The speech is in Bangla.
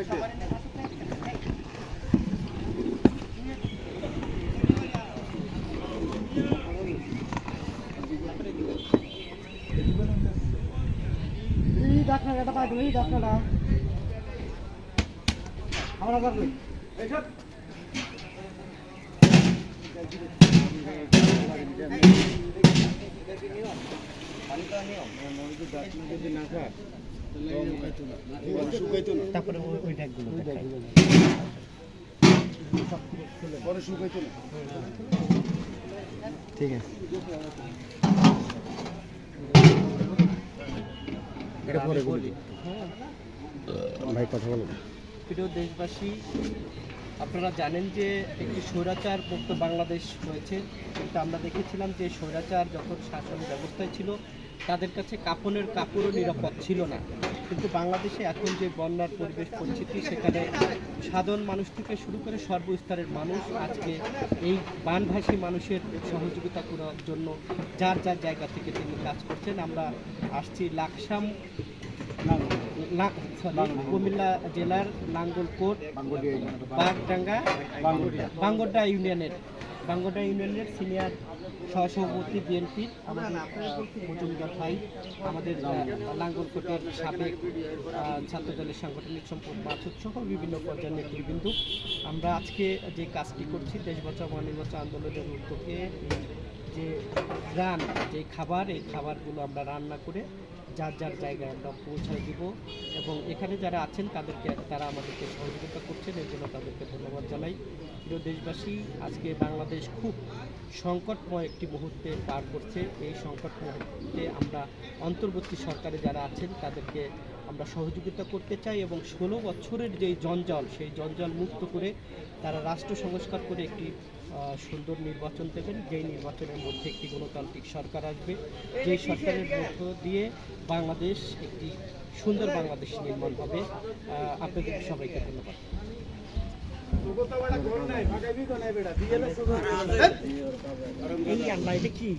এই ডাক্তার এটা পাই এই ডাক্তারটা আমরা করবে তারপরে ওই ওই ড্যাগগুলো দেখাই। ঠিক আছে। এটা পরে বলি। ভাই কথা বলো। প্রিয় দেশবাসী আপনারা জানেন যে একটি স্বৈরাচার মুক্ত বাংলাদেশ হয়েছে কিন্তু আমরা দেখেছিলাম যে স্বৈরাচার যখন শাসন ব্যবস্থায় ছিল তাদের কাছে কাপনের কাপড়ও নিরাপদ ছিল না। কিন্তু বাংলাদেশে এখন যে বন্যার পরিবেশ পরিস্থিতি, সেখানে সাধারণ মানুষ থেকে শুরু করে সর্বস্তরের মানুষ আজকে এই বানভাসী মানুষের সহযোগিতা করার জন্য যার যার জায়গা থেকে তিনি কাজ করছেন। আমরা আসছি লাকসাম কুমিল্লা জেলার নাঙ্গলকোট বাগডাঙ্গা বাঙ্গরডা ইউনিয়নের বাঙ্গরডা ইউনিয়নের সিনিয়র সহসভাপতি বিএনপি আমাদের মজুমদার ভাই আমাদের আহ, নাঙ্গলকোটের সাবেক ছাত্রদলের সাংগঠনিক সম্পদ মাসুদ সহ বিভিন্ন পর্যায়ের নেতৃবৃন্দ। আমরা আজকে যে কাজটি করছি দেশ বাঁচাও মানি বাঁচাও আন্দোলনের উদ্যোগে এই যে রান যে খাবার এই খাবারগুলো আমরা রান্না করে যার যার জায়গায় আমরা পৌঁছায় দিব এবং এখানে যারা আছেন তাদেরকে তারা আমাদেরকে সহযোগিতা করছেন এর জন্য তাদেরকে ধন্যবাদ জানাই। প্রিয় দেশবাসী, আজকে বাংলাদেশ খুব সংকটময় একটি মুহূর্তে পার করছে। এই সংকট মুহূর্তে আমরা অন্তর্বর্তী সরকারে যারা আছেন, তাদেরকে আমরা সহযোগিতা করতে চাই এবং ষোলো বছরের যেই জঞ্জাল, সেই জঞ্জাল মুক্ত করে তারা রাষ্ট্র সংস্কার করে একটি সুন্দর নির্বাচন দেবেন। যেই নির্বাচনের মধ্যে একটি গণতান্ত্রিক সরকার আসবে, যেই সরকারের মধ্য দিয়ে বাংলাদেশ একটি সুন্দর বাংলাদেশ নির্মাণ হবে। আপনাদের সবাইকে ধন্যবাদ। এই আল্লাহ এটা কি?